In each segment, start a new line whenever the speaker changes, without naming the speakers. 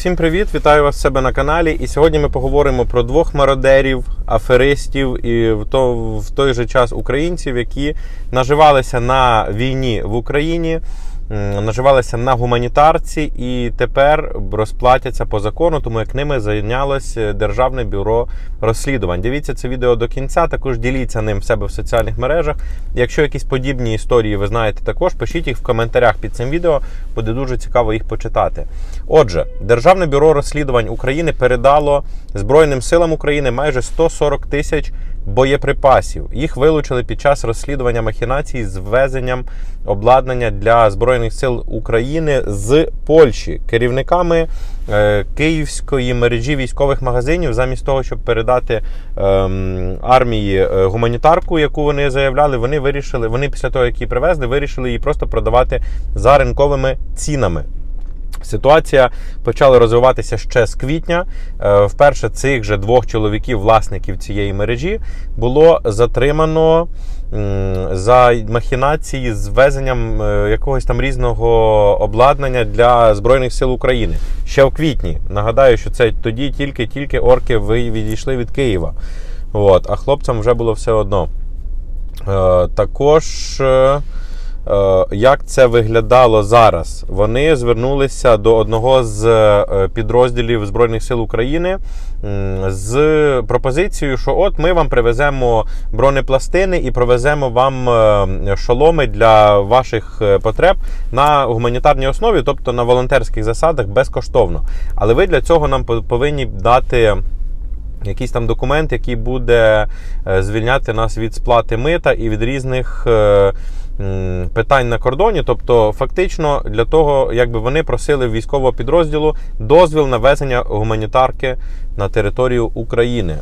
Всім привіт! Вітаю вас в себе на каналі. І сьогодні ми поговоримо про двох мародерів, аферистів і в, то, в той же час українців, які наживалися на війні в Україні, наживалися на гуманітарці і тепер розплатяться по закону, тому як ними зайнялось Державне бюро розслідувань. Дивіться це відео до кінця. Також діліться ним в себе в соціальних мережах. Якщо якісь подібні історії ви знаєте, також пишіть їх в коментарях під цим відео. Буде дуже цікаво їх почитати. Отже, Державне бюро розслідувань України передало Збройним силам України майже 140 тисяч боєприпасів. Їх вилучили під час розслідування махінацій з ввезенням обладнання для збройних сил України з Польщі керівниками е, київської мережі військових магазинів, замість того, щоб передати ем, армії е, гуманітарку, яку вони заявляли, вони вирішили. Вони після того, як її привезли, вирішили її просто продавати за ринковими цінами. Ситуація почала розвиватися ще з квітня. Е, Вперше цих же двох чоловіків, власників цієї мережі, було затримано за махінації з ввезенням е, якогось там різного обладнання для Збройних сил України ще в квітні. Нагадаю, що це тоді тільки-тільки орки відійшли від Києва. От, а хлопцям вже було все одно. Е, Також. Е, Як це виглядало зараз? Вони звернулися до одного з е, підрозділів Збройних сил України з пропозицією, що от ми вам привеземо бронепластини і провеземо вам е, шоломи для ваших потреб на гуманітарній основі, тобто на волонтерських засадах безкоштовно. Але ви для цього нам повинні дати. Якийсь там документ, який буде звільняти нас від сплати мита і від різних питань на кордоні. Тобто, фактично, для того, якби вони просили військового підрозділу дозвіл на везення гуманітарки на територію України.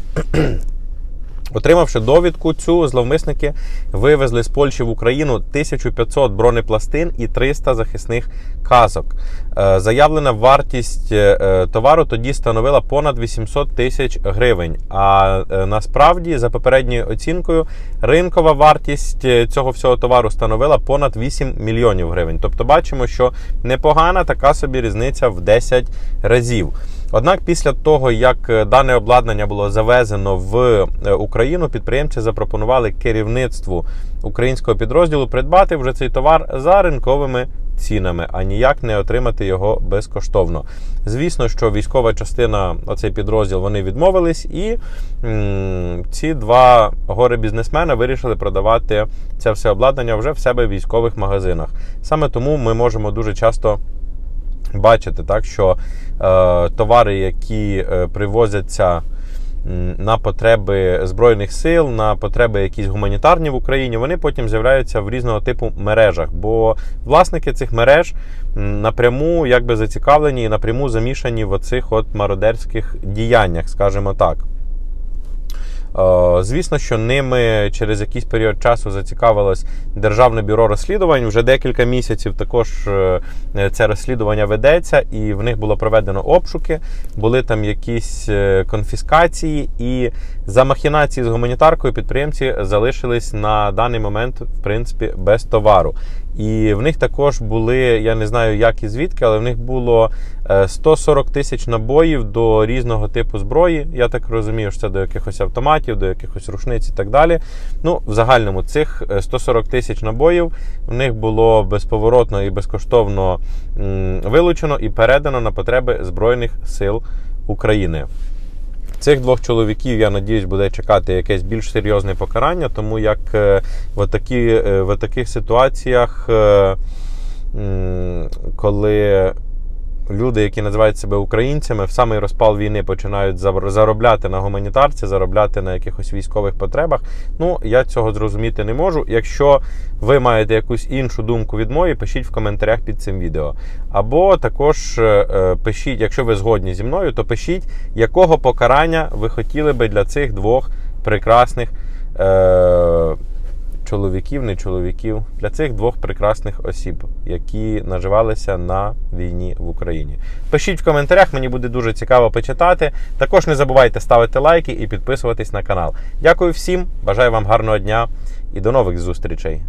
Отримавши довідку, цю зловмисники вивезли з Польщі в Україну 1500 бронепластин і 300 захисних касок. Е, Заявлена вартість е, товару тоді становила понад 800 тисяч гривень. А е, насправді, за попередньою оцінкою, ринкова вартість е, цього всього товару становила понад 8 мільйонів гривень. Тобто, бачимо, що непогана така собі різниця в 10 разів. Однак, після того, як е, дане обладнання було завезено в е, Україну, підприємці запропонували керівництву українського підрозділу придбати вже цей товар за ринковими цінами, а ніяк не отримати його безкоштовно. Звісно, що військова частина, оцей підрозділ, вони відмовились, і м, ці два горе-бізнесмена вирішили продавати це все обладнання вже в себе в військових магазинах. Саме тому ми можемо дуже часто бачити, так, що е, товари, які е, привозяться на потреби Збройних сил, на потреби якісь гуманітарні в Україні, вони потім з'являються в різного типу мережах. Бо власники цих мереж напряму якби зацікавлені і напряму замішані в оцих от мародерських діяннях, скажімо так. Е, Звісно, що ними через якийсь період часу зацікавилось Державне бюро розслідувань. Вже декілька місяців також е, це розслідування ведеться, і в них було проведено обшуки, були там якісь е, конфіскації, і за махінації з гуманітаркою підприємці залишились на даний момент, в принципі, без товару. І в них також були, я не знаю, як і звідки, але в них було е, 140 тисяч набоїв до різного типу зброї. Я так розумію, що це до якихось автоматів, до якихось рушниць і так далі. Ну, в загальному цих е, 140 тисяч набоїв в них було безповоротно і безкоштовно вилучено і передано на потреби Збройних сил України. Цих двох чоловіків, я надіюсь, буде чекати якесь більш серйозне покарання, тому як е, в, такі, е, в таких ситуаціях, е, коли люди, які називають себе українцями, в самий розпал війни починають заробляти на гуманітарці, заробляти на якихось військових потребах. Ну, я цього зрозуміти не можу. Якщо ви маєте якусь іншу думку від моєї, пишіть в коментарях під цим відео. Або також е, е, пишіть, якщо ви згодні зі мною, то пишіть, якого покарання ви хотіли би для цих двох прекрасних. Е- чоловіків, не чоловіків, для цих двох прекрасних осіб, які наживалися на війні в Україні. Пишіть в коментарях, мені буде дуже цікаво почитати. Також не забувайте ставити лайки і підписуватись на канал. Дякую всім, бажаю вам гарного дня і до нових зустрічей.